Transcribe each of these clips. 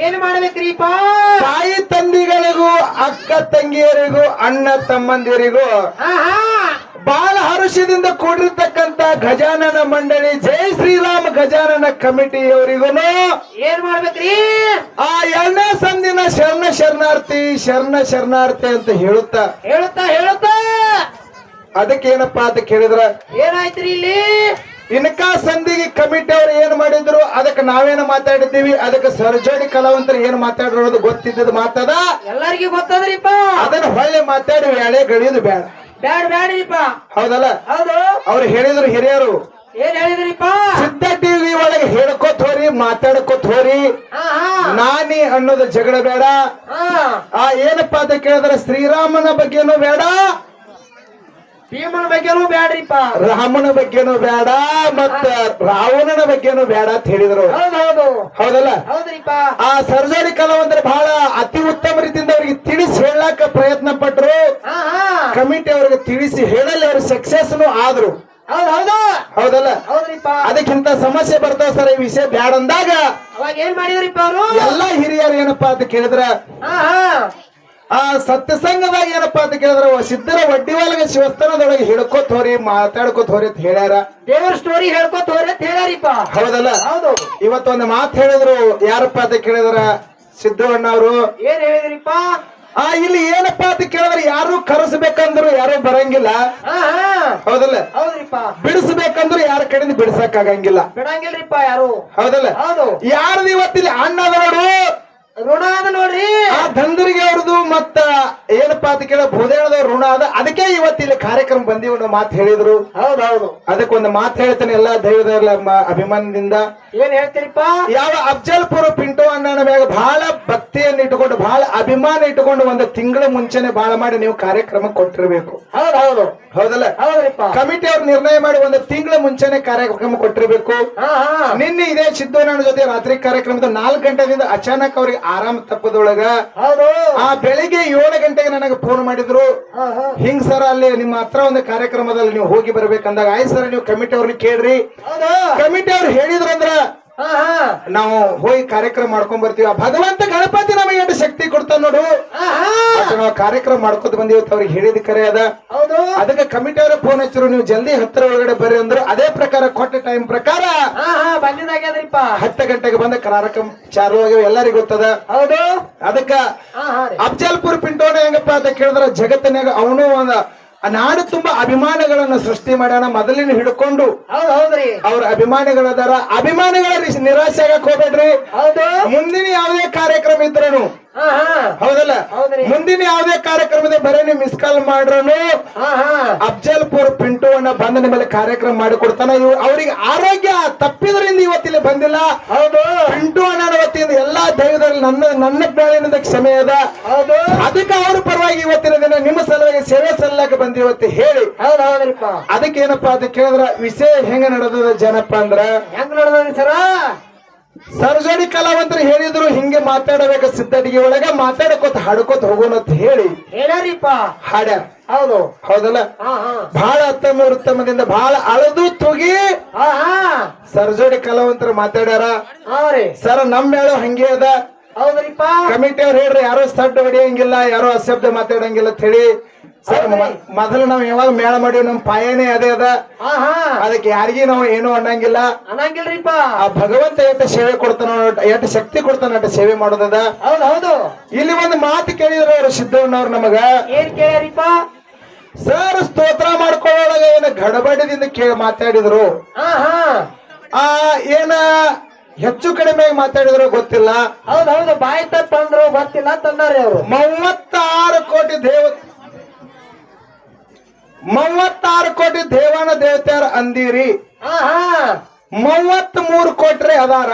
ಏನ್ ಮಾಡ್ಬೇಕ್ರೀಪಾ ತಾಯಿ ತಂದಿಗಳಿಗೂ ಅಕ್ಕ ತಂಗಿಯರಿಗೂ ಅಣ್ಣ ತಮ್ಮಂದಿರಿಗೂ ಬಾಲ ಹರುಷದಿಂದ ಕೂಡಿರ್ತಕ್ಕಂತ ಗಜಾನನ ಮಂಡಳಿ ಜೈ ಶ್ರೀರಾಮ ಗಜಾನನ ಕಮಿಟಿಯವರಿಗೂ ಏನ್ ಮಾಡ್ಬೇಕ್ರಿ ಆ ಎರಡನೇ ಸಂದಿನ ಶರಣ ಶರಣಾರ್ಥಿ ಶರಣ ಶರಣಾರ್ಥಿ ಅಂತ ಹೇಳುತ್ತಾ. ಹೇಳುತ್ತಾ ಹೇಳುತ್ತಾ? ಅದಕ್ಕೆ ಏನಪ್ಪಾ ಅಂತ ಕೇಳಿದ್ರ? ಏನಾಯ್ತ್ರಿ ಇಲ್ಲಿ? ಇನ್ಕಾ ಸಂಧಿಗೆ ಕಮಿಟಿ ಅವ್ರು ಏನ್ ಮಾಡಿದ್ರು ಅದಕ್ಕೆ ನಾವೇನು ಮಾತಾಡಿದ್ದೀವಿ ಅದಕ್ಕೆ ಸರ್ಜೋಡಿ ಕಲಾವಂತರು ಏನ್ ಮಾತಾಡಿರೋದು ಗೊತ್ತಿದ್ದದ ಮಾತದ? ಎಲ್ಲರಿಗೂ ಗೊತ್ತದ್ರಿಪ್ಪ. ಅದನ್ನ ಹೊಳ್ಳಿ ಮಾತಾಡಿ ಎಳೆ ಗಳಿಯೋದು ಬೇಡ ಬೇಡ ಬ್ಯಾಡ್ರಿಪ್ಪ ಹೌದಲ್ಲ? ಹೌದು. ಅವ್ರು ಹೇಳಿದ್ರು ಹಿರಿಯರು. ಏನ್ ಹೇಳಿದ್ರಿಪ್ಪ? ಸಿದ್ಧ ಟಿವಿ ಒಳಗೆ ಹೇಳ್ಕೋತ ಹೋರಿ ಮಾತಾಡ್ಕೋತ ಹೋರಿ ನಾನಿ ಅನ್ನೋದು ಜಗಳ ಬೇಡ. ಆ ಏನಪ್ಪ ಅಂತ ಕೇಳಿದ್ರೆ ಶ್ರೀರಾಮನ ಬಗ್ಗೆನೂ ಬೇಡ. ಭೀಮನ ಬಗ್ಗೆನೂ ಬ್ಯಾಡ್ರಿಪ್ಪ. ರಾಮನ ಬಗ್ಗೆನೂ ಬೇಡ ಮತ್ತ ರಾವಣನ ಬಗ್ಗೆನೂ ಬೇಡ ಅಂತ ಹೇಳಿದ್ರು. ಹೌದ್ ಹೌದು. ಹೌದಲ್ಲ? ಹೌದ್ರಿಪ್ಪ. ಆ ಸರ್ಜರಿ ಕಲಾವಂದ್ರೆ ಬಹಳ ಅತಿ ಉತ್ತಮ ರೀತಿಯಿಂದ ಅವ್ರಿಗೆ ತಿಳಿಸಿ ಹೇಳಕ್ ಪ್ರಯತ್ನ ಪಟ್ರು. ಕಮಿಟಿ ಅವ್ರಿಗೆ ತಿಳಿಸಿ ಹೇಳಲ್ಲಿ ಅವ್ರ ಸಕ್ಸಸ್ನು ಆದ್ರು. ಹೌದ್ ಹೌದು. ಹೌದಲ್ಲ? ಹೌದ್ರಿಪ್ಪ. ಅದಕ್ಕಿಂತ ಸಮಸ್ಯೆ ಬರ್ತಾವ ಸರ್ ಈ ವಿಷಯ ಬ್ಯಾಡ ಅಂದಾಗ ಅವಾಗ ಏನ್ ಮಾಡಿದ್ರಿಪ್ಪ ಅವರು? ಎಲ್ಲಾ ಹಿರಿಯರು ಏನಪ್ಪಾ ಅಂತ ಕೇಳಿದ್ರ ಆ ಸತ್ಯಸಂಗದಾಗ ಏನಪ್ಪಾ ಅಂತ ಕೇಳಿದ್ರ ಸಿದ್ಧರ ಒಡ್ಡಿವಾಲಗ ಶಿವಸ್ಥಾನದೊಳಗೆ ಹಿಡ್ಕೋತ ಹೋರಿ ಮಾತಾಡ್ಕೋತ ಹೋರಿ ಅಂತ ಹೇಳ್ಯಾರ. ದೇವ್ರ ಸ್ಟೋರಿ ಹೇಳ್ಕೋತ ಹೋರಿ ಅಂತ ಹೇಳ್ಯಾರಿಪ್ಪ. ಹೌದಲ್ಲ? ಹೌದು. ಇವತ್ತೊಂದು ಮಾತು ಹೇಳಿದ್ರು ಯಾರಪ್ಪ ಅಂತ ಕೇಳಿದ್ರ? ಸಿದ್ದಣ್ಣ ಅವರು ಏನ್ ಹೇಳಿದ್ರಿಪ್ಪ? ಆ ಇಲ್ಲಿ ಏನಪ್ಪಾ ಅಂತ ಕೇಳಿದ್ರೆ ಯಾರು ಕರೆಸ್ಬೇಕಂದ್ರು ಯಾರು ಬರಂಗಿಲ್ಲ. ಹೌದಲ್ಲ? ಹೌದ್ರಿಪ್ಪ. ಬಿಡಿಸ್ಬೇಕಂದ್ರು ಯಾರ ಕಡೆಯಿಂದ ಬಿಡಿಸಕ್ ಆಗಂಗಿಲ್ಲ ಬಿಡಂಗಿಲ್ರಿಪ್ಪ ಯಾರು? ಹೌದಲ್ಲ? ಹೌದು. ಯಾರು ಇವತ್ತಿಲ್ಲಿ ಅಣ್ಣದವರು? ಋಣ ಅದ ನೋಡ್ರಿ. ಆ ದಂದರಿಗೆ ಅವ್ರದ್ದು ಮತ್ತ ಏನಪ್ಪಾ ಅಂತ ಕೇಳ ಭೂದೇಳದ ಋಣ ಅದ. ಅದಕ್ಕೆ ಇವತ್ತಿಲ್ಲಿ ಕಾರ್ಯಕ್ರಮ ಬಂದಿ ಒಂದು ಮಾತು ಹೇಳಿದ್ರು. ಹೌದೌದು. ಹೌದು ಅದಕ್ಕೆ ಒಂದು ಮಾತು ಹೇಳ್ತೇನೆ ಎಲ್ಲಾ ದೈವದ ಅಭಿಮಾನದಿಂದ. ಏನ್ ಹೇಳ್ತೀರಿಪ್ಪ? ಯಾವ ಅಫ್ಜಲ್ಪುರ ಪಿಂಟು ಅಣ್ಣನ ಮ್ಯಾಗ ಬಹಳ ಭಕ್ತಿಯನ್ನು ಇಟ್ಟುಕೊಂಡು ಬಹಳ ಅಭಿಮಾನ ಇಟ್ಟುಕೊಂಡು ಒಂದು ತಿಂಗಳ ಮುಂಚೆನೆ ಬಹಳ ಮಾಡಿ ನೀವು ಕಾರ್ಯಕ್ರಮ ಕೊಟ್ಟಿರ್ಬೇಕು. ಹೌದೌದು. ಹೌದು ಹೌದಲ್ಲ? ಹೌದ್ರಿಪ್ಪ. ಕಮಿಟಿ ಅವ್ರು ನಿರ್ಣಯ ಮಾಡಿ ಒಂದು ತಿಂಗಳ ಮುಂಚೆನೆ ಕಾರ್ಯಕ್ರಮ ಕೊಟ್ಟಿರ್ಬೇಕು. ನಿನ್ನೆ ಇದೇ ಸಿದ್ದು ಜೊತೆ ರಾತ್ರಿ ಕಾರ್ಯಕ್ರಮದ ನಾಲ್ಕು ಗಂಟೆದಿಂದ ಅಚಾನಕ್ ಅವ್ರಿಗೆ ಆರಾಮ ತಪ್ಪದೊಳಗ ಆ ಬೆಳಿಗ್ಗೆ ಏಳು ಗಂಟೆಗೆ ನನಗೆ ಫೋನ್ ಮಾಡಿದ್ರು. ಹಿಂಗ್ ಸರ್ ಅಲ್ಲಿ ನಿಮ್ಮ ಹತ್ರ ಒಂದು ಕಾರ್ಯಕ್ರಮದಲ್ಲಿ ನೀವು ಹೋಗಿ ಬರ್ಬೇಕಂದಾಗ ಆಯ್ತು ಸರ್ ನೀವು ಕಮಿಟಿ ಅವ್ರಿಗೆ ಕೇಳ್ರಿ. ಕಮಿಟಿ ಅವ್ರು ಹೇಳಿದ್ರು ಅಂದ್ರ ಹಾ ನಾವು ಹೋಗಿ ಕಾರ್ಯಕ್ರಮ ಮಾಡ್ಕೊಂಡ್ ಬರ್ತೀವಿ. ಆ ಭಗವಂತ ಗಣಪತಿ ನಮಗೆ ಶಕ್ತಿ ಕೊಡ್ತಾನ ನೋಡು. ನಾವು ಕಾರ್ಯಕ್ರಮ ಮಾಡ್ಕೊತ ಬಂದಿವತ್ತು ಅವ್ರಿಗೆ ಹೇಳಿದ ಕರೆ ಅದ. ಹೌದು. ಅದಕ್ಕೆ ಕಮಿಟಿ ಅವರ ಫೋನ್ ಹಚ್ಚರು ನೀವು ಜಲ್ದಿ ಹತ್ತರ ಒಳಗಡೆ ಬರ್ರಿ ಅಂದ್ರು ಅದೇ ಪ್ರಕಾರ ಕೊಟ್ಟ ಟೈಮ್ ಪ್ರಕಾರ ಬಂದಿದ್ದಾಗ್ಯದ್ರಿಪ್ಪ ಹತ್ತು ಗಂಟೆಗೆ ಬಂದ ಕಾರ್ಯಕ್ರಮ ಚಾಲು ಆಗ್ಯಾವ ಎಲ್ಲರಿಗೂ ಗೊತ್ತದ? ಹೌದು. ಅದಕ್ಕ ಅಫ್ಜಲ್ಪುರ್ ಪಿಂಟೋನ ಹೆಂಗಪ್ಪ ಅಂತ ಕೇಳಿದ್ರ ಜಗತ್ತಿನಾಗ ಅವನು ಒಂದ ಆ ನಾಡು ತುಂಬಾ ಅಭಿಮಾನಗಳನ್ನ ಸೃಷ್ಟಿ ಮಾಡೋಣ ಮೊದಲಿನ ಹಿಡ್ಕೊಂಡು ಹೌದ್ ಹೌದ್ರಿ. ಅವ್ರ ಅಭಿಮಾನಿಗಳದಾರ. ಅಭಿಮಾನಿಗಳ ನಿರಾಶೆ ಆಗಕ್ ಹೋಗ್ಬೇಡ್ರಿ. ಹೌದು. ಮುಂದಿನ ಯಾವುದೇ ಕಾರ್ಯಕ್ರಮ ಇದ್ರನು. ಹೌದಲ್ಲ? ಮುಂದಿನ ಯಾವುದೇ ಕಾರ್ಯಕ್ರಮದ ಬರೀ ನೀವು ಮಿಸ್ ಕಾಲ್ ಮಾಡ್ರನು. ಅಫ್ಜಲ್ಪುರ್ ಪಿಂಟು ಅನ್ನ ಬಂದ ನಿಮ್ಮಲ್ಲಿ ಕಾರ್ಯಕ್ರಮ ಮಾಡಿಕೊಡ್ತಾನ ಇವ್ ಅವ್ರಿಗೆ ಆರೋಗ್ಯ ತಪ್ಪಿದ್ರಿಂದ ಇವತ್ತಿಲ್ಲಿ ಬಂದಿಲ್ಲ. ಹೌದು. ಪಿಂಟು ನನ್ನ ನನ್ನ ಬೇಳಿನಿಂದ ಕ್ಷಮೆ ಅದ. ಅದಕ್ಕೆ ಅವ್ರ ಪರವಾಗಿ ಇವತ್ತಿನ ದಿನ ನಿಮ್ಮ ಸಲುವಾಗಿ ಸೇವೆ ಸಲ್ಲಕ್ಕೆ ಬಂದಿವತ್ತು ಹೇಳಿ. ಅದಕ್ಕೆ ಏನಪ್ಪಾ ಅಂತ ಕೇಳಿದ್ರ ವಿಷಯ ಹೆಂಗ ನಡೆದದ ಜನಪ್ಪ ಅಂದ್ರ? ಹೆಂಗ್ ನಡೆದ್ರಿ ಸರ? ಸರ್ಜೋಡಿ ಕಲಾವಂತರು ಹೇಳಿದ್ರು ಹಿಂಗೆ ಮಾತಾಡಬೇಕ ಸಿದ್ಧಡಿಗೆ ಒಳಗ ಮಾತಾಡಕೋತ ಹಾಡ್ಕೋತ ಹೋಗೋಣ ಅಂತ ಹೇಳಿ. ಹೇಳರಿಪ್ಪ. ಹಾಡ ಹೌದು. ಹೌದಲ್ಲ? ಬಹಳ ಉತ್ತಮ ಉತ್ತಮದಿಂದ ಬಹಳ ಅಳದು ತುಗಿ ಸರ್ಜೋಡಿ ಕಲಾವಂತರು ಮಾತಾಡ್ಯಾರ. ಸರ್ ನಮ್ಮ ಹೇಳೋ ಹಂಗೆ ಅದ. ಹೌದ್ರಿಪ್ಪ? ಕಮಿಟಿ ಅವ್ರು ಹೇಳ್ರಿ ಯಾರೋ ಸಡ್ ಹೊಡಿಯಂಗಿಲ್ಲ ಯಾರೋ ಅಶಬ್ದ ಮಾತಾಡಂಗಿಲ್ಲ ಅಂತ ಹೇಳಿ. ಸರ್ ಮೊದಲು ನಾವ್ ಯಾವಾಗ ಮೇಳ ಮಾಡಿವಿ ನಮ್ ಪಾಯನೇ ಅದೇ ಅದ. ಅದಕ್ಕೆ ಯಾರಿಗೂ ನಾವು ಏನು ಅನ್ನಂಗಿಲ್ಲ. ಅನ್ನಂಗಿಲ್ರಿಪ್ಪ. ಆ ಭಗವಂತ ಎಷ್ಟು ಸೇವೆ ಕೊಡ್ತಾನ ಎಷ್ಟು ಶಕ್ತಿ ಕೊಡ್ತಾನ ಅಷ್ಟು ಸೇವೆ ಮಾಡೋದದ ಹೌದ್ ಹೌದು. ಇಲ್ಲಿ ಒಂದು ಮಾತು ಕೇಳಿದ್ರು ಅವ್ರು ಸಿದ್ದವಣ್ಣವ್ರು ನಮಗ. ಏನ್ ಕೇಳ್ಯಾರಿಪ್ಪ? ಸರ್ ಸ್ತೋತ್ರ ಮಾಡ್ಕೊಳ್ಳೋಳಗ ಏನ ಗಡಬಡಿದಿಂದ ಕೇಳಿ ಮಾತಾಡಿದ್ರು. ಆ ಏನ ಹೆಚ್ಚು ಕಡಿಮೆ ಮಾತಾಡಿದ್ರು ಗೊತ್ತಿಲ್ಲ. ಹೌದೌದು ಹೌದು ಬಾಯಿ ತಪ್ಪಂದ್ರು ಗೊತ್ತಿಲ್ಲ ತಂದಾರಿ ಅವರು. ಮೂವತ್ತಾರು ಕೋಟಿ ದೇವ ಮೂವತ್ತಾರು ಕೋಟಿ ದೇವಾನ ದೇವತೆಯರ ಅಂದಿರಿ. ಆಹಾ ಮೂವತ್ತ್ ಮೂರು ಕೋಟಿ ಅದಾರ.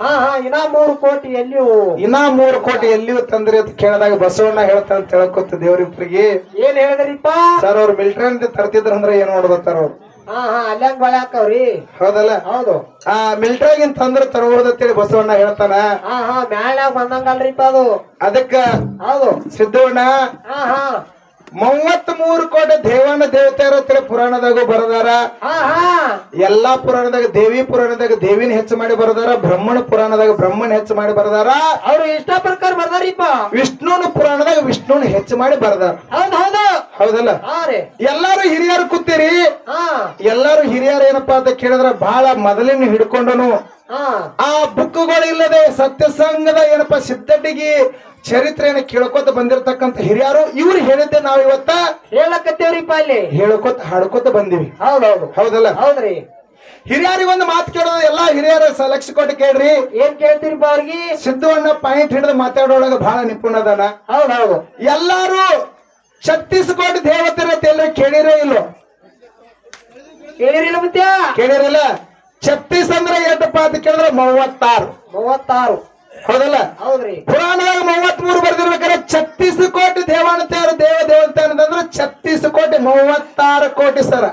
ಹಾ ಹಾ ಇನ್ನ ಮೂರು ಕೋಟಿ ಎಲ್ಲಿಯೂ. ಇನ್ನ ಮೂರು ಕೋಟಿ ಎಲ್ಲಿಯೂ ತಂದ್ರಿ ಅಂತ ಕೇಳಿದಾಗ ಬಸವಣ್ಣ ಹೇಳ್ತಾರ ಅಂತ ಹೇಳಕೊತ್ತ ದೇವ್ರಿಬ್ರಿಗೆ. ಏನ್ ಹೇಳಿದ್ರಿಪ್ಪ? ಸರ್ ಅವ್ರು ಮಿಲಿಟರಿ ಅಂತ ತರ್ತಿದ್ರ ಅಂದ್ರೆ ಏನ್ ನೋಡ್ಬೋತಾರ ಅವ್ರು? ಹಾ ಹಾ ಅಲ್ಲಂಗ್ ಬಾಳೆ ಹಾಕವ್ರಿ. ಹೌದಲ್ಲ? ಹೌದು. ಆ ತಂದ್ರ ತರಬಹುದು ಅಂತೇಳಿ ಬಸವಣ್ಣ ಹೇಳ್ತಾನ. ಹಾ ಹಾ ಮ್ಯಾಳ ಬಂದಂಗಲ್ರಿಪ್ಪ ಅದು. ಅದಕ್ಕ ಹೌದು. ಸಿದ್ದಣ್ಣ ಹಾ ಹಾ. ಮೂವತ್ ಮೂರು ಕೋಟಿ ದೇವಾನ ದೇವತೆಯರ ಅಂತೇಳಿ ಪುರಾಣದಾಗೂ ಬರದಾರ. ಹಾ ಹಾ. ಎಲ್ಲಾ ಪುರಾಣದಾಗ ದೇವಿ ಪುರಾಣದಾಗ ದೇವಿನ ಹೆಚ್ಚು ಮಾಡಿ ಬರದಾರ ಬ್ರಹ್ಮಣ ಪುರಾಣದಾಗ ಬ್ರಹ್ಮಣ ಹೆಚ್ಚು ಮಾಡಿ ಬರದಾರ. ಅವ್ರು ಇಷ್ಟ ಪ್ರಕಾರ ಬರ್ದಾರಿಪ್ಪ ವಿಷ್ಣುನ ಪುರಾಣದಾಗ ವಿಷ್ಣುನ ಹೆಚ್ಚು ಮಾಡಿ ಬರದಾರ. ಹೌದ್ ಹೌದು. ಹೌದಲ್ಲ? ಹಾ ರೀ. ಎಲ್ಲಾರು ಹಿರಿಯರು ಕೂತೀರಿ. ಎಲ್ಲಾರು ಹಿರಿಯರು ಏನಪ್ಪಾ ಅಂತ ಕೇಳಿದ್ರ ಬಹಳ ಮೊದಲಿನ ಹಿಡ್ಕೊಂಡನು. ಆ ಬುಕ್ಕುಗಳು ಇಲ್ಲದೆ ಸತ್ಯಸಂಗದ ಏನಪ್ಪಾ ಸಿದ್ಧಟಿಗೆ ಚರಿತ್ರೆಯನ್ನು ಕೇಳ್ಕೊತ ಬಂದಿರತಕ್ಕಂತ ಹಿರಿಯರು ಇವ್ರು ಹೇಳಿದ್ದೆ ನಾವ್ ಇವತ್ತ ಹೇಳಕತ್ತೇವ್ರಿಪ್ಪ ಅಲ್ಲಿ? ಹೇಳ್ಕೊತ ಹಾಡ್ಕೊತ ಬಂದಿವಿ. ಹೌದೌದು. ಹೌದಲ್ಲ? ಹೌದ್ರಿ. ಹಿರಿಯರಿಗೆ ಒಂದು ಮಾತು ಕೇಳೋದು ಎಲ್ಲಾ ಹಿರಿಯರ ಲಕ್ಷ ಕೊಟ್ಟು ಕೇಳ್ರಿ. ಏನ್ ಕೇಳ್ತೀರಿಪ್ಪ ಅವ್ರಿಗೆ? ಸಿದ್ದುವಣ್ಣ ಪಾಯಿಂಟ್ ಹಿಡಿದು ಮಾತಾಡೋಳಗ ಬಹಳ ನಿಪುಣದನ ಹೌದೌದು. ಎಲ್ಲಾರು ಛತ್ತೀಸ್ಗಢ ದೇವತೆ ಎಲ್ಲರೂ ಕೇಳಿರೇ ಇಲ್ಲೋ. ಕೇಳಿರಿಲ್ಲ ಮುತ್ಯ ಕೇಳಿರಲ್ಲ ಛತ್ತೀಸ್ ಅಂದ್ರೆ ಎಷ್ಟಪ್ಪ ಅಂತ ಕೇಳಿದ್ರೆ ಮೂವತ್ತಾರು. ಮೂವತ್ತಾರು. ಹೌದಲ್ಲ? ಹೌದ್ರಿ. ಪುರಾಣದಾಗ ಮೂವತ್ತ್ ಮೂರು ಬರ್ದಿರ್ಬೇಕಾದ್ರೆ ಛತ್ತೀಸ್ ಕೋಟಿ ದೇವಾನತೆಯರು ದೇವ ದೇವತೆ ಅಂತಂದ್ರೆ ಛತ್ತೀಸ್ ಕೋಟಿ ಮೂವತ್ತಾರು ಕೋಟಿ ಸರ.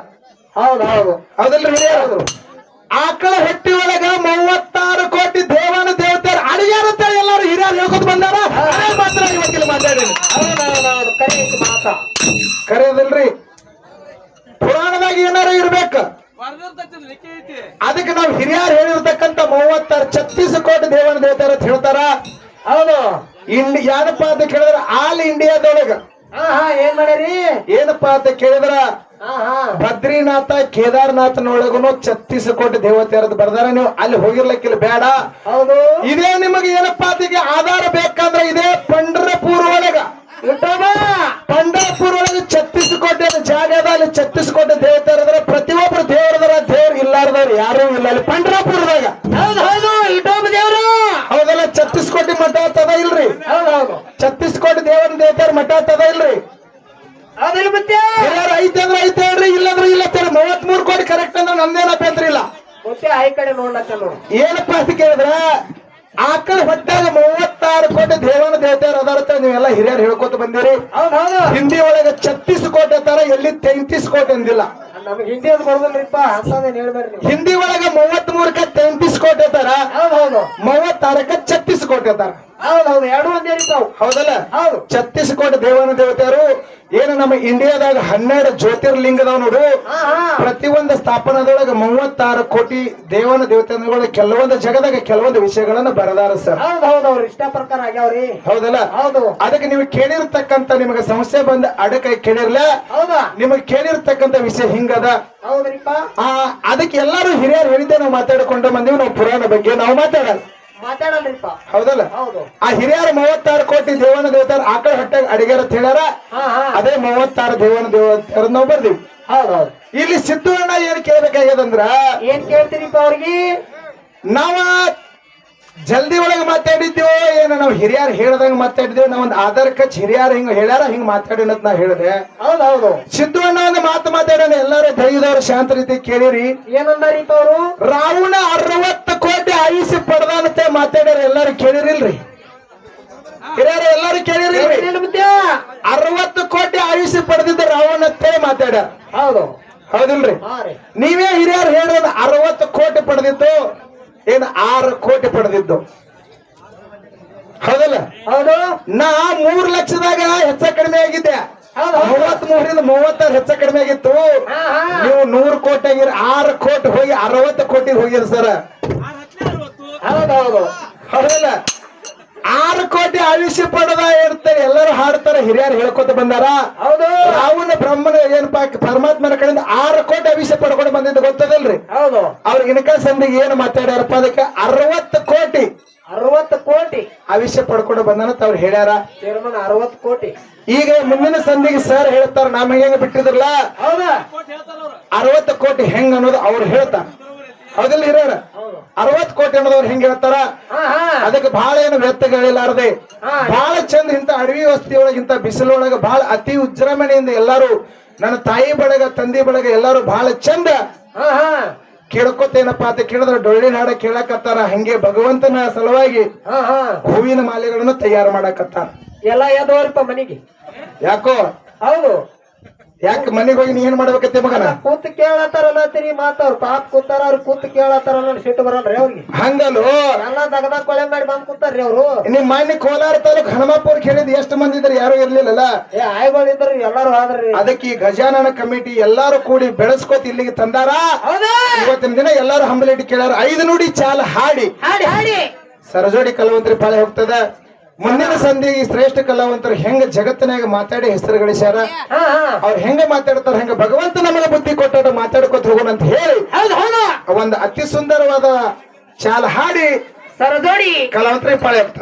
ಹೌದು ಹೌದು. ಹೌದಲ್ರಿ ಹಿರಿಯರು ಆಕಳ ಹೊಟ್ಟಿ ಒಳಗ ಮೂವತ್ತಾರು ಕೋಟಿ ದೇವಾನ ದೇವತೆ ಅಡಿಯಾರ ಎಲ್ಲಾರು ಹಿರಿಯರು ಹೇಳ್ಕೊತ ಬಂದಾರ? ಮಾತ್ರ ಇವತ್ತಿನ ಮಾತಾಡಿ ಹೌದೌದೌದು ಕರೆ ಐತಿ ಮಾತಾ ಕರೆಯದಲ್ರಿ ಪುರಾಣದಾಗ ಏನಾರ ಇರ್ಬೇಕ? ಅದಕ್ಕೆ ನಾವು ಹಿರಿಯರು ಹೇಳಿರ್ತಕ್ಕಂತ ಮೂವತ್ತಾರು ಛತ್ತೀಸ್ ಕೋಟಿ ದೇವನ ದೇವತಾರ ಅಂತ ಹೇಳ್ತಾರ. ಹೌದು. ಇಲ್ಲಿ ಯಾರಪ್ಪ ಅಂತ ಕೇಳಿದ್ರ? ಆಲ್ ಇಂಡಿಯಾದೊಳಗ. ಏನ್ ಮಾಡ್ಯಾರಿ? ಏನಪ್ಪಾ ಅಂತ ಕೇಳಿದ್ರ? ಹಾ ಹಾ ಬದ್ರಿನಾಥ ಕೇದಾರ್ನಾಥನೊಳಗುನು ಛತ್ತೀಸ್ ಕೋಟಿ ದೇವತೆಯರದ್ದು ಬರ್ದಾರ. ನೀವು ಅಲ್ಲಿ ಹೋಗಿರ್ಲಿಕ್ಕಿಲ್ಲ ಬೇಡ. ಹೌದು. ಇದೇ ನಿಮಗೆ ಏನಪ್ಪಾ ಅದಕ್ಕೆ ಆಧಾರ ಬೇಕಂದ್ರೆ ಇದೇ ಪಂಡ್ರ ಒಳಗ. ಪಂಡರಪುರ ಒಳಗೆ ಛತ್ತೀಸ್ ಕೋಟಿ ಅನ್ನೋ ಜಾಗ ಅದ ಅಲ್ಲಿ ಛತ್ತೀಸ್ ಕೋಟಿ ಪ್ರತಿ ಪ್ರತಿಯೊಬ್ಬರು ದೇವರದರ ದೇವ್ರ ಇಲ್ಲಾರ್ದವ್ರು ಯಾರು ಇಲ್ಲ ಅಲ್ಲಿ ಪಂಡ್ರಾಪುರದಾಗ ಹೌದು ಹೌದು ಯೂಟ್ಯೂಬ್ ದೇವ್ರು! ಹೌದಲ್ಲ ಛತ್ತೀಸ್ ಕೋಟಿ ಮಠ ತದ ಇಲ್ರಿ? ಹೌದು ಹೌದು. ಛತ್ತೀಸ್ ಕೋಟಿ ದೇವರ ದೇವತೆಯರ ಮಠ ತದ ಇಲ್ರಿ? ಹೌದಿಲ್ಲ ಮತ್ತೆ? ಹಿರಿಯರು ಐತೆ ಅಂದ್ರೆ ಐತೆ ಹೇಳ್ರಿ ಇಲ್ಲಂದ್ರೆ ಇಲ್ಲ ಮೂವತ್ ಮೂರು ಕೋಟಿ ಕರೆಕ್ಟ್ ಅಂದ್ರೆ ನಂದೇನ ಅಭ್ಯಂತರ ಇಲ್ಲ. ಮುತ್ಯ ಆ ಕಡೆ ನೋಡ್ಲಕ್ಕ ನೋಡು. ಏನಪ್ಪಾ ಅಂತ ಕೇಳಿದ್ರ? ಆಕಳ ಹೊಟ್ಟಾಗ ಮೂವತ್ತಾರು ಕೋಟಿ ದೇವನ ದೇವತೆಯರು ಅದಾರ ಅಂತ ನೀವೆಲ್ಲ ಹಿರಿಯರು ಹೇಳ್ಕೊತ ಬಂದಿರಿ. ಹೌದು ಒಳಗೆ ಛತ್ತೀಸ್ ಕೋಟಿ ತರ ಎಲ್ಲಿ ತೆಂತೀಸ್ ಕೋಟಿ ಅಂದಿಲ್ಲ ಹಿಂದಿ ಒಳಗ ಮೂವತ್ ಮೂರಕ್ಕೆ ತೆಂತೀಸ್ ಕೋಟಿ ತರ ಮೂವತ್ತಾರಕ್ಕ ಛತ್ತೀಸ್ ಕೋಟಿ ಅದಾರ ಹೌದು ಹೌದು ಎರಡು ಒಂದೇ ಇರ್ತಾವ ಹೌದಲ್ಲ? ಹೌದು. ಛತ್ತೀಸ್ ಕೋಟಿ ದೇವನ ದೇವತೆಯರು ಏನು ನಮ್ಮ ಇಂಡಿಯಾದಾಗ ಹನ್ನೆರಡು ಜ್ಯೋತಿರ್ಲಿಂಗದವ್ ನೋಡು. ಪ್ರತಿಯೊಂದು ಸ್ಥಾಪನದೊಳಗೆ ಮೂವತ್ತಾರು ಕೋಟಿ ದೇವನ ದೇವತೆಗಳು ಕೆಲವೊಂದು ಜಗದಾಗ ಕೆಲವೊಂದು ವಿಷಯಗಳನ್ನ ಬರದಾರ ಸರ್. ಹೌದು ಹೌದು ಅವ್ರು ಇಷ್ಟ ಪ್ರಕಾರ ಆಗ್ಯಾವ್ರಿ. ಹೌದಲ್ಲ? ಹೌದು. ಅದಕ್ಕೆ ನೀವು ಕೇಳಿರ್ತಕ್ಕಂತ ನಿಮಗೆ ಸಮಸ್ಯೆ ಬಂದ ಅಡಕ ಕೇಳಿರ್ಲ? ಹೌದಾ? ನಿಮಗೆ ಕೇಳಿರ್ತಕ್ಕಂತ ವಿಷಯ ಹಿಂಗದ? ಹೌದ್ರಿಪ್ಪ. ಆ ಅದಕ್ಕೆ ಎಲ್ಲಾರು ಹಿರಿಯರು ಹೇಳಿದ್ದೆ ನಾವು ಮಾತಾಡಿಕೊಂಡು ಬಂದೀವಿ ನಾವು ಪುರಾಣ ಬಗ್ಗೆ ನಾವು ಮಾತಾಡಲ್ಲ. ಮಾತಾಡಲ್ರಿಪ್ಪ ಹೌದಲ್ಲ? ಹೌದು. ಆ ಹಿರಿಯರು ಮೂವತ್ತಾರು ಕೋಟಿ ದೇವನ ದೇವತಾರ ಆಕಳ ಹೊಟ್ಟೆಗೆ ಅಡಿಗೆರ ಅಂತ ಹೇಳ್ಯಾರ? ಹಾ ಹಾ. ಅದೇ ಮೂವತ್ತಾರು ದೇವನ ದೇವತಾರ ನಾವು ಬರ್ದೀವಿ. ಹೌದು ಹೌದು. ಇಲ್ಲಿ ಸಿದ್ದು ಅಣ್ಣ ಏನ್ ಕೇಳ್ಬೇಕಾಗ್ಯದಂದ್ರ ಏನ್ ಕೇಳ್ತೀರಿಪ್ಪ ಅವ್ರಿಗೆ? ನಾವ ಜಲ್ದಿ ಒಳಗೆ ಮಾತಾಡಿದ್ದೇವೋ ಏನ ನಾವು ಹಿರಿಯರು ಹೇಳ್ದಂಗ ಮಾತಾಡಿದ್ದೇವೆ ನಾವ್ ಒಂದು ಆಧಾರ್ ಕಚ್ ಹಿರಿಯರು ಹಿಂಗ ಹೇಳ್ಯಾರ ಹಿಂಗ ಮಾತಾಡಿನ ನಾ ಹೇಳಿದೆ. ಹೌದು ಹೌದು ಸಿದ್ದು ಅಣ್ಣ ಒಂದು ಮಾತು ಮಾತಾಡೋಣ ಎಲ್ಲಾರು ಧೈರ್ಯದವ್ರು ಶಾಂತ ರೀತಿ ಕೇಳಿರಿ. ಏನಂದಾರಿಪ್ಪ ಅವರು? ರಾವಣ ಅರವತ್ತು ಕೋಟಿ ಆಯುಷ್ಯ ಪಡೆದಂತೆ ಮಾತಾಡ್ಯಾರ ಎಲ್ಲಾರು ಕೇಳಿರಿಲ್ರಿ. ಹಿರಿಯರು ಎಲ್ಲಾರು ಕೇಳಿರಿ ಅರವತ್ತು ಕೋಟಿ ಆಯುಷ್ಯ ಪಡೆದಿದ್ದ ರಾವಣ ಅಂತೇಳಿ ಮಾತಾಡ್ಯಾರ. ಹೌದು. ಹೌದಿಲ್ರಿ? ನೀವೇ ಹಿರಿಯರು ಹೇಳಿರೋದು ಅರವತ್ತು ಕೋಟಿ ಪಡೆದಿದ್ದು ಏನು ಆರು ಕೋಟಿ ಪಡೆದಿದ್ದು? ಹೌದಲ್ಲ? ಹೌದು. ನಾ ಮೂರ್ ಲಕ್ಷದಾಗ ಹೆಚ್ಚ ಕಡಿಮೆ ಆಗಿದ್ದೆ. ಮೂವತ್ ಮೂರಿಂದ ಮೂವತ್ತಾರು ಹೆಚ್ಚ ಕಡಿಮೆ ಆಗಿತ್ತು. ನೀವು ನೂರು ಕೋಟಿ ಆಗಿರ ಆರು ಕೋಟಿ ಹೋಗಿ ಅರವತ್ತು ಕೋಟಿ ಹೋಗಿರ ಸರ್. ಹೌದೌದು ಹೌದು. ಹೌದಲ್ಲ? ಆರು ಕೋಟಿ ಆಯುಷ್ಯ ಪಡೆದ ಇರ್ತಾರೆ ಎಲ್ಲರೂ ಹಾಡ್ತಾರೆ ಹಿರಿಯರು ಹೇಳ್ಕೊತ ಬಂದಾರ. ಹೌದು. ರಾವಣ ಬ್ರಹ್ಮನ ಏನಪ್ಪಾ ಪರಮಾತ್ಮನ ಕಡೆಯಿಂದ ಆರು ಕೋಟಿ ಆಯುಷ್ಯ ಪಡ್ಕೊಂಡು ಬಂದಿದ್ದು ಗೊತ್ತದಲ್ರಿ? ಹೌದು. ಅವ್ರ ಇನ್ಕ ಸಂದಿಗೆ ಏನು ಮಾತಾಡ್ಯಾರಪ್ಪ ಅದಕ್ಕೆ ಅರವತ್ತು ಕೋಟಿ ಅರವತ್ತು ಕೋಟಿ. ಆಯುಷ್ಯ ಪಡ್ಕೊಂಡು ಬಂದಾನ ಅವ್ರು ಹೇಳ್ಯಾರ. ತೀರ್ಮಾನ ಅರವತ್ತು ಕೋಟಿ. ಈಗ ಮುಂದಿನ ಸಂದಿಗೆ ಸರ್ ಹೇಳ್ತಾರ ನಮಗೆ ಹೆಂಗ ಬಿಟ್ಟಿದ್ರಲ್ಲ? ಹೌದಾ? ಅರವತ್ತು ಕೋಟಿ ಹೆಂಗ್ ಅನ್ನೋದು ಅವ್ರು ಹೇಳ್ತಾರ. ಹೌದಿಲ್ಲ ಹಿರಿಯರ? ಅರವತ್ ಕೋಟಿ ಅನ್ನೋದವ್ರು ಹೆಂಗ್ ಹೇಳ್ತಾರ? ಅದಕ್ಕೆ ಬಹಳ ಏನು ವ್ಯರ್ಥಗಳಿಲ್ಲಾರದೆ ಹಾ. ಬಹಳ ಚಂದ ಇಂತ ಅಡವಿ ವಸ್ತಿಯೊಳಗ ಇಂತ ಬಿಸಿಲೊಳಗ ಬಹಳ ಅತಿ ವಿಜೃಂಭಣೆಯಿಂದ ಎಲ್ಲಾರು ನನ್ನ ತಾಯಿ ಬಳಗ ತಂದೆ ಬಳಗ ಎಲ್ಲಾರು ಬಹಳ ಚಂದ. ಕೇಳ್ಕೊತೇನಪ್ಪ ಅಂತ ಕೇಳಿದ್ರೆ ಡೊಳ್ಳಿನ ಹಾಡ ಕೇಳಕತ್ತಾರ. ಹಂಗೆ ಭಗವಂತನ ಸಲುವಾಗಿ ಹೂವಿನ ಮಾಲೆಗಳನ್ನು ತಯಾರು ಮಾಡಕತ್ತಾರ. ಎಲ್ಲ ಎದವರಿಪ್ಪ ಮನೆಗೆ? ಯಾಕೋ? ಹೌದು. ಯಾಕೆ ಮನೆಗೆ ಹೋಗಿ ನೀ ಏನ್ ಮಾಡ್ಬೇಕತ್ತೆ ಮಗನ? ಕೂತ್ ಕೇಳತ್ತಾರಲ್ಲ ತಿರಿ ಮಾತ ಅವ್ರ ಪಾಪ ಕೂತಾರ ಅವ್ರು ಕೂತ್ ಕೇಳತ್ತಾರ ಸಿಟ್ಟು ಬರಲ್ರಿ ಅವ್ರಿಗೆ. ಹಂಗಲ್ಲೋ ಎಲ್ಲ ದಗದಾಗ ಕೊಳೆ ಮಾಡಿ ಬಂದ್ ಕೂತಾರ್ರಿ ಅವ್ರು. ನಿಮ್ ಮನೆ ಕೋಲಾರ ತಾಲೂಕ್ ಹನುಮಾಪುರ ಕೇಳಿದ್ ಎಷ್ಟು ಮಂದಿ ಇದ್ರೆ ಯಾರು ಇರ್ಲಿಲ್ಲಲ್ಲ? ಏ ಆಯ್ಗಳು ಇದ್ರಿ ಎಲ್ಲಾರು ಆದ್ರಿ. ಅದಕ್ಕೆ ಈ ಗಜಾನನ ಕಮಿಟಿ ಎಲ್ಲಾರು ಕೂಡಿ ಬೆಳೆಸ್ಕೋತ ಇಲ್ಲಿಗೆ ತಂದಾರ? ಇವತ್ತಿನ ದಿನ ಎಲ್ಲಾರು ಹಂಬಲಿಟ್ಟು ಕೇಳಾರ ಐದು ನುಡಿ ಚಾಲ ಹಾಡಿ. ಹಾಡಿ ಹಾಡಿ. ಸರಜೋಡಿ ಕಲವಂತ್ರಿ ಪಾಳೆ ಹೋಗ್ತದ. ಮುಂದಿನ ಸಂಧಿಗೆ ಶ್ರೇಷ್ಠ ಕಲಾವಂತರು ಹೆಂಗ ಜಗತ್ತಿನಾಗ ಮಾತಾಡಿ ಹೆಸರು ಗಳಿಸ್ಯಾರ ಹಾ ಹಾ. ಅವ್ರು ಹೆಂಗ ಮಾತಾಡ್ತಾರ ಹೆಂಗ ಭಗವಂತ ನಮಗ ಬುದ್ಧಿ ಕೊಟ್ಟಾಡ ಮಾತಾಡ್ಕೊತ ಹೋಗೋಣ ಅಂತ ಹೇಳಿ ಹೌದು ಹೌದು. ಒಂದು ಅತಿ ಸುಂದರವಾದ ಚಾಲ ಹಾಡಿ ಸರದೋಡಿ ಕಲಾವಂತರಿಗೆ ಪಾಳೆ ಹೋಗ್ತದ